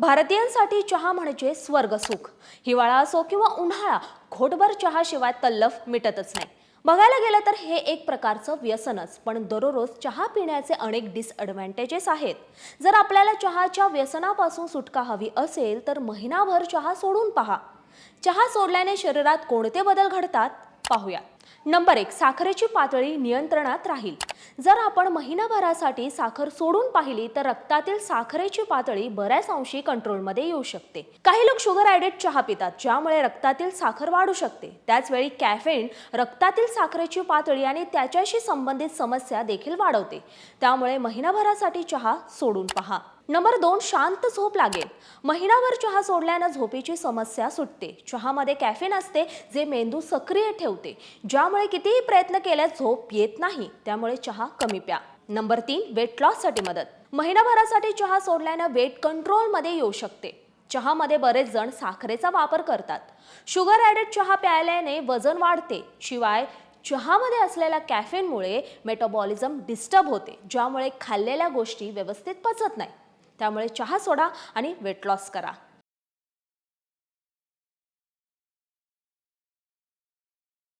भारतीयांसाठी चहा म्हणजे स्वर्गसुख हिवाळा असो किंवा उन्हाळा घोटभर चहाशिवाय तल्लफ मिटतच नाही. बघायला गेलं तर हे एक प्रकारचं व्यसनच पण दररोज चहा पिण्याचे अनेक डिसअडव्हान्टेजेस आहेत. जर आपल्याला चहाच्या व्यसनापासून सुटका हवी असेल तर महिनाभर चहा सोडून पहा. चहा सोडल्याने शरीरात कोणते बदल घडतात? पाहूया. नंबर एक साखरेची पातळी नियंत्रणात राहील. जर आपण महिनाभरासाठी साखर सोडून पाहिली तर रक्तातील साखरेची पातळी बऱ्याच अंशी कंट्रोलमध्ये येऊ शकते. काही लोक शुगर ॲडेड चहा पितात ज्यामुळे रक्तातील साखर वाढू शकते. त्याचवेळी कॅफेन रक्तातील साखरेची पातळी आणि त्याच्याशी संबंधित समस्या देखील वाढवते. त्यामुळे महिनाभरासाठी चहा सोडून पहा. नंबर दोन शांत झोप लागेल. महिनाभर चहा सोडल्यानं झोपेची समस्या सुटते. चहामध्ये कॅफेन असते जे मेंदू सक्रिय ठेवते. ज्यामुळे कितीही प्रयत्न केल्यास झोप येत नाही त्यामुळे चहा कमी प्या. नंबर तीन वेट लॉससाठी मदत. महिनाभरासाठी चहा सोडल्यानं वेट कंट्रोलमध्ये येऊ शकते. चहामध्ये बरेच जण साखरेचा वापर करतात. शुगर ॲडेड चहा प्यायल्याने वजन वाढते. शिवाय चहामध्ये असलेल्या कॅफेनमुळे मेटाबॉलिझम डिस्टर्ब होते ज्यामुळे खाल्लेल्या गोष्टी व्यवस्थित पचत नाही. त्यामुळे चहा सोडा आणि वेट लॉस करा.